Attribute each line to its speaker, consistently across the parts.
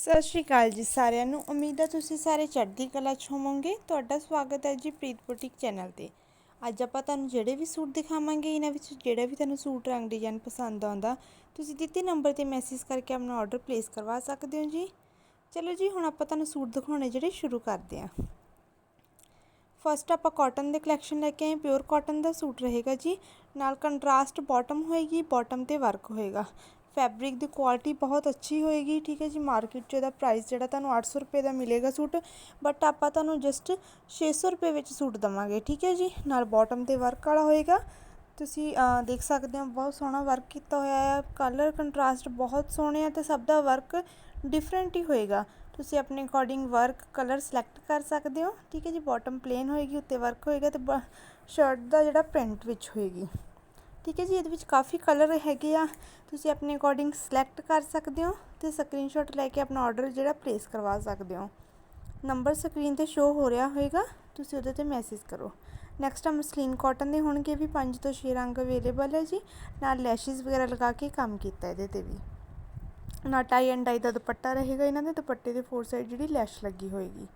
Speaker 1: ਸਤਿ ਸ਼੍ਰੀ ਅਕਾਲ ਜੀ ਸਾਰਿਆਂ ਨੂੰ। ਉਮੀਦ ਹੈ ਤੁਸੀਂ ਸਾਰੇ ਚੜ੍ਹਦੀ ਕਲਾ 'ਚ ਹੋਵੋਗੇ। ਤੁਹਾਡਾ ਸਵਾਗਤ ਹੈ ਜੀ ਪ੍ਰੀਤ ਬੁਟੀਕ ਚੈਨਲ ਤੇ। ਅੱਜ ਆਪਾਂ ਤੁਹਾਨੂੰ ਜਿਹੜੇ ਵੀ ਸੂਟ ਦਿਖਾਵਾਂਗੇ, ਇਹਨਾਂ ਵਿੱਚ ਜਿਹੜਾ ਵੀ ਤੁਹਾਨੂੰ ਸੂਟ ਰੰਗ ਡਿਜ਼ਾਈਨ ਪਸੰਦ ਆਉਂਦਾ, ਤੁਸੀਂ ਦਿੱਤੇ ਨੰਬਰ ਤੇ ਮੈਸੇਜ ਕਰਕੇ ਆਪਣਾ ਆਰਡਰ ਪਲੇਸ ਕਰਵਾ ਸਕਦੇ ਹੋ ਜੀ। ਚਲੋ ਜੀ, ਹੁਣ ਆਪਾਂ ਤੁਹਾਨੂੰ ਸੂਟ ਦਿਖਾਉਣੇ ਜਿਹੜੇ ਸ਼ੁਰੂ ਕਰਦੇ ਹਾਂ। ਫਸਟ ਆਪਾਂ ਕਾਟਨ ਦੇ ਕਲੈਕਸ਼ਨ ਲੈ ਕੇ ਆਏ। ਪਿਓਰ ਕਾਟਨ ਦਾ ਸੂਟ ਰਹੇਗਾ ਜੀ। ਨਾਲ ਕੰਟਰਾਸਟ ਬਾਟਮ ਹੋਏਗੀ ਬਾਟਮ ਤੇ ਵਰਕ ਹੋਏਗਾ। ਫੈਬਰਿਕ ਦੀ ਕੁਆਲਿਟੀ ਬਹੁਤ ਅੱਛੀ ਹੋਏਗੀ, ਠੀਕ ਹੈ ਜੀ। ਮਾਰਕੀਟ 'ਚ ਇਹਦਾ ਪ੍ਰਾਈਸ ਜਿਹੜਾ ਤੁਹਾਨੂੰ ਅੱਠ ਸੌ ਰੁਪਏ ਦਾ ਮਿਲੇਗਾ ਸੂਟ ਬਟ ਆਪਾਂ ਤੁਹਾਨੂੰ ਜਸਟ ਛੇ ਸੌ ਰੁਪਏ ਵਿੱਚ ਸੂਟ ਦਵਾਂਗੇ, ਠੀਕ ਹੈ ਜੀ। ਨਾਲ ਬਾਟਮ ਤੇ ਵਰਕ ਵਾਲਾ ਹੋਏਗਾ। ਤੁਸੀਂ ਦੇਖ ਸਕਦੇ ਹੋ, ਬਹੁਤ ਸੋਹਣਾ ਵਰਕ ਕੀਤਾ ਹੋਇਆ ਹੈ। ਕਲਰ ਕੰਟਰਾਸਟ ਬਹੁਤ ਸੋਹਣੇ ਆ ਤੇ ਸਭ ਦਾ ਵਰਕ ਡਿਫਰੈਂਟ ਹੀ ਹੋਏਗਾ। ਤੁਸੀਂ ਆਪਣੇ ਅਕੋਰਡਿੰਗ ਵਰਕ ਕਲਰ ਸਿਲੈਕਟ ਕਰ ਸਕਦੇ ਹੋ, ਠੀਕ ਹੈ ਜੀ। ਬਾਟਮ ਪਲੇਨ ਹੋਏਗੀ, ਉੱਤੇ ਵਰਕ ਹੋਏਗਾ ਤੇ ਸ਼ਰਟ ਦਾ ਜਿਹੜਾ ਪ੍ਰਿੰਟ ਵਿੱਚ ਹੋਏਗੀ। ਠੀਕ ਹੈ ਜੀ, ਇਹਦੇ ਵਿੱਚ ਕਾਫੀ ਕਲਰ ਹੈਗੇ ਆ। ਤੁਸੀਂ ਆਪਣੇ ਅਕੋਰਡਿੰਗ ਸਿਲੈਕਟ ਕਰ ਸਕਦੇ ਹੋ ਤੇ ਸਕਰੀਨਸ਼ਾਟ ਲੈ ਕੇ ਆਪਣਾ ਆਰਡਰ ਜਿਹੜਾ ਪਲੇਸ ਕਰਵਾ ਸਕਦੇ ਹੋ। ਨੰਬਰ ਸਕਰੀਨ ਤੇ ਸ਼ੋ ਹੋ ਰਿਹਾ ਹੋਏਗਾ, ਤੁਸੀਂ ਉਹਦੇ ਤੇ ਮੈਸੇਜ ਕਰੋ। ਨੈਕਸਟ ਆ ਮਸਲੀਨ ਕਾਟਨ ਦੇ ਹੋਣਗੇ ਵੀ 5 ਤੋਂ 6 ਰੰਗ ਅਵੇਲੇਬਲ ਹੈ ਜੀ। ਨਾਲ ਲੈਸ਼ਿਸ ਵਗੈਰਾ ਲਗਾ ਕੇ ਕੰਮ ਕੀਤਾ ਇਹਦੇ ਤੇ ਵੀ। ਨਾ ਟਾਈ ਐਂਡ ਡਾਈ ਦਾ ਦੁਪੱਟਾ ਰਹੇਗਾ ਇਹਨਾਂ ਦੇ, ਦੁਪੱਟੇ ਦੇ ਫੋਰ ਸਾਈਡ ਜਿਹੜੀ ਲੈਸ਼ ਲੱਗੀ ਹੋਏਗੀ।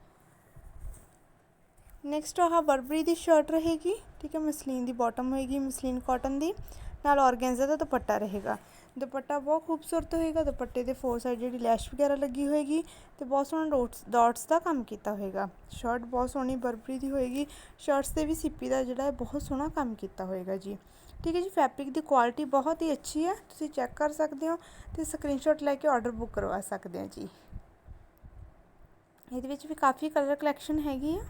Speaker 1: ਨੈਕਸਟ ਆਹ ਬਰਬਰੀ ਦੀ ਸ਼ਰਟ ਰਹੇਗੀ, ਠੀਕ ਹੈ, ਮਸਲੀਨ ਦੀ ਬਾਟਮ ਹੋਏਗੀ, ਮਸਲੀਨ ਕਾਟਨ ਦੀ, ਨਾਲ ਔਰਗੈਂਜ਼ਾ ਦਾ ਦੁਪੱਟਾ ਰਹੇਗਾ। ਦੁਪੱਟਾ ਬਹੁਤ ਖੂਬਸੂਰਤ ਹੋਏਗਾ, ਦੁਪੱਟੇ ਦੇ ਫੋਰ ਸਾਈਡ ਜਿਹੜੀ ਲੈਸ਼ ਵਗੈਰਾ ਲੱਗੀ ਹੋਏਗੀ ਤੇ ਬਹੁਤ ਸੋਹਣਾ ਡੋਟਸ ਡਾਟਸ ਦਾ ਕੰਮ ਕੀਤਾ ਹੋਏਗਾ। ਸ਼ਰਟ ਬਹੁਤ ਸੋਹਣੀ ਬਰਬਰੀ ਦੀ ਹੋਏਗੀ ਸ਼ਰਟਸ ਤੇ ਵੀ ਸਿੱਪੀ ਦਾ ਜਿਹੜਾ ਹੈ ਬਹੁਤ ਸੋਹਣਾ ਕੰਮ ਕੀਤਾ ਹੋਏਗਾ ਜੀ। ਠੀਕ ਹੈ ਜੀ ਫੈਬਰਿਕ ਦੀ ਕੁਆਲਿਟੀ ਬਹੁਤ ਹੀ ਅੱਛੀ ਹੈ, ਤੁਸੀਂ ਚੈੱਕ ਕਰ ਸਕਦੇ ਹੋ ਤੇ ਸਕਰੀਨਸ਼ਾਟ ਲੈ ਕੇ ਆਰਡਰ ਬੁੱਕ ਕਰਵਾ ਸਕਦੇ ਹੋ ਜੀ। ਇਹਦੇ ਵਿੱਚ ਵੀ ਕਾਫੀ ਕਲਰ ਕਲੈਕਸ਼ਨ ਹੈਗੀ ਆ।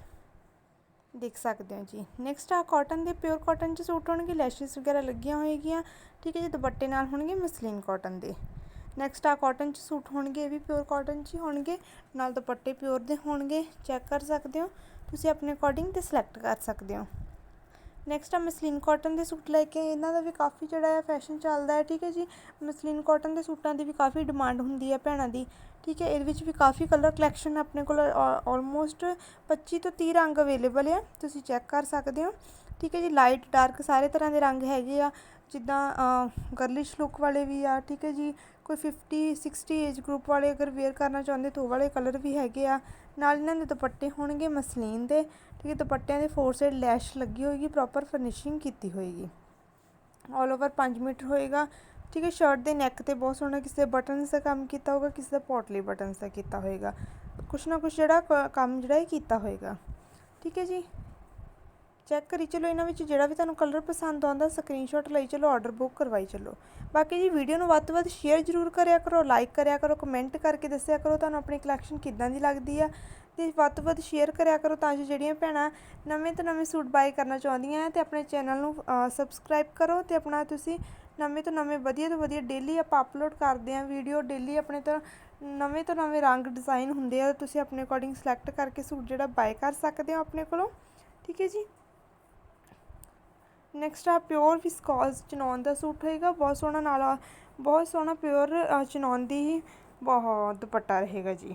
Speaker 1: ਦੇਖ ਸਕਦੇ ਹੋ ਜੀ। ਨੈਕਸਟ ਆ ਕਾਟਨ ਦੇ ਪਿਓਰ ਕਾਟਨ ਚ ਸੂਟ ਹੋਣਗੇ ਲੈਸ਼ਸ ਵਗੈਰਾ ਲੱਗੀਆਂ ਹੋਏਗੀਆਂ। ਠੀਕ ਹੈ ਜੀ, ਦੁਪੱਟੇ ਨਾਲ ਹੋਣਗੇ ਮਸਲੀਨ ਕਾਟਨ ਦੇ। ਨੈਕਸਟ ਆ ਕਾਟਨ ਚ ਸੂਟ ਹੋਣਗੇ, ਇਹ ਵੀ ਪਿਓਰ ਕਾਟਨ ਚ ਹੀ ਹੋਣਗੇ। ਨਾਲ ਦੁਪੱਟੇ ਪਿਓਰ ਦੇ ਹੋਣਗੇ। ਚੈੱਕ ਕਰ ਸਕਦੇ ਹੋ। ਤੁਸੀਂ ਆਪਣੇ ਅਕੋਰਡਿੰਗ ਤੇ ਸਿਲੈਕਟ ਕਰ ਸਕਦੇ ਹੋ। ਨੈਕਸਟ ਆ ਮਸਲੀਨ ਕਾਟਨ ਦੇ ਸੂਟ ਲੈ ਕੇ ਇਹਨਾਂ ਦਾ ਵੀ ਕਾਫੀ ਜਿਹੜਾ ਆ ਫੈਸ਼ਨ ਚੱਲਦਾ ਹੈ, ਠੀਕ ਹੈ ਜੀ? ਮਸਲੀਨ ਕਾਟਨ ਦੇ ਸੂਟਾਂ ਦੀ ਵੀ ਕਾਫੀ ਡਿਮਾਂਡ ਹੁੰਦੀ ਹੈ ਭੈਣਾਂ ਦੀ, ਠੀਕ ਹੈ? ਇਹਦੇ ਵਿੱਚ ਵੀ ਕਾਫੀ ਕਲਰ ਕਲੈਕਸ਼ਨ ਆਪਣੇ ਕੋਲ ਆਲਮੋਸਟ 25 ਤੋਂ 30 ਰੰਗ ਅਵੇਲੇਬਲ ਹੈ ਤੁਸੀਂ ਚੈੱਕ ਕਰ ਸਕਦੇ ਹੋ। ਠੀਕ ਹੈ ਜੀ ਲਾਈਟ ਡਾਰਕ ਸਾਰੇ ਤਰ੍ਹਾਂ ਦੇ ਰੰਗ ਹੈਗੇ ਆ। ਜਿੱਦਾਂ ਗਰਲਿਸ਼ ਲੁੱਕ ਵਾਲੇ ਵੀ ਆ, ਠੀਕ ਹੈ ਜੀ। ਕੋਈ 50 60 ਏਜ ਗਰੁੱਪ ਵਾਲੇ ਅਗਰ ਵੇਅਰ ਕਰਨਾ ਚਾਹੁੰਦੇ ਤਾਂ ਉਹ ਵਾਲੇ ਕਲਰ ਵੀ ਹੈਗੇ ਆ। ਨਾਲ ਇਹਨਾਂ ਦੇ ਦੁਪੱਟੇ ਹੋਣਗੇ ਮਸਲੀਨ ਦੇ, ਠੀਕ ਹੈ, ਦੁਪੱਟਿਆਂ ਦੇ ਫੋਰ ਸਾਈਡ ਲੈਸ਼ ਲੱਗੀ ਹੋਏਗੀ ਪ੍ਰੋਪਰ ਫਿਨਿਸ਼ਿੰਗ ਕੀਤੀ ਹੋਏਗੀ। ਆਲ ਓਵਰ 5 ਮੀਟਰ ਹੋਏਗਾ। ਠੀਕ ਹੈ ਸ਼ਰਟ ਦੇ ਨੈਕ ਤੇ ਬਹੁਤ ਸੋਹਣਾ ਕਿਸੇ ਬਟਨਸ ਦਾ ਕੰਮ ਕੀਤਾ ਹੋਗਾ ਕਿਸੇ ਦਾ ਪੋਟਲੀ ਬਟਨਸ ਦਾ ਕੀਤਾ ਹੋਏਗਾ। ਕੁਛ ਨਾ ਕੁਛ ਜਿਹੜਾ ਕੰਮ ਜਿਹੜਾ ਇਹ ਕੀਤਾ ਹੋਏਗਾ। ਠੀਕ ਹੈ ਜੀ। ਚੈੱਕ ਕਰੀ ਚਲੋ ਇਹਨਾਂ ਵਿੱਚ, ਜਿਹੜਾ ਵੀ ਤੁਹਾਨੂੰ ਕਲਰ ਪਸੰਦ ਆਉਂਦਾ ਸਕਰੀਨਸ਼ਾਟ ਲਈ ਚਲੋ ਆਰਡਰ ਬੁੱਕ ਕਰਵਾਈ ਚਲੋ। ਬਾਕੀ ਜੀ ਵੀਡੀਓ ਨੂੰ ਵੱਧ ਤੋਂ ਵੱਧ ਸ਼ੇਅਰ ਜ਼ਰੂਰ ਕਰਿਆ ਕਰੋ ਲਾਈਕ ਕਰਿਆ ਕਰੋ ਕਮੈਂਟ ਕਰਕੇ ਦੱਸਿਆ ਕਰੋ ਤੁਹਾਨੂੰ ਆਪਣੀ ਕਲੈਕਸ਼ਨ ਕਿੱਦਾਂ ਦੀ ਲੱਗਦੀ ਆ। ਤੇ ਵੱਧ ਤੋਂ ਵੱਧ ਸ਼ੇਅਰ ਕਰਿਆ ਕਰੋ ਤਾਂ ਜੋ ਜਿਹੜੀਆਂ ਭੈਣਾਂ ਨਵੇਂ ਤੋਂ ਨਵੇਂ ਸੂਟ ਬਾਈ ਕਰਨਾ ਚਾਹੁੰਦੀਆਂ ਤੇ ਆਪਣੇ ਚੈਨਲ ਨੂੰ ਸਬਸਕ੍ਰਾਈਬ ਕਰੋ ਤੇ ਆਪਣਾ ਤੁਸੀਂ ਨਵੇਂ ਤੋਂ ਨਵੇਂ, ਵਧੀਆ ਤੋਂ ਵਧੀਆ ਡੇਲੀ ਆਪਾਂ ਅਪਲੋਡ ਕਰਦੇ ਆਂ ਵੀਡੀਓ ਡੇਲੀ ਆਪਣੇ ਤੋਂ ਨਵੇਂ ਤੋਂ ਨਵੇਂ ਰੰਗ ਡਿਜ਼ਾਈਨ ਹੁੰਦੇ ਆ, ਤੁਸੀਂ ਆਪਣੇ ਅਕੋਰਡਿੰਗ ਸਿਲੈਕਟ ਕਰਕੇ ਸੂਟ ਜਿਹੜਾ ਬਾਈ ਕਰ ਸਕਦੇ ਹੋ ਆਪਣੇ ਕੋਲੋਂ। ਠੀਕ ਹੈ ਜੀ? ਨੈਕਸਟ ਆ ਪਿਓਰ ਵਿਸਕੋਸ ਚਨੌਨ ਦਾ ਸੂਟ ਹੋਏਗਾ। ਬਹੁਤ ਸੋਹਣਾ ਨਾਲ, ਬਹੁਤ ਸੋਹਣਾ ਪਿਓਰ ਚਨੌਨ ਦੀ ਹੀ, ਬਹੁਤ ਦੁਪੱਟਾ ਰਹੇਗਾ ਜੀ।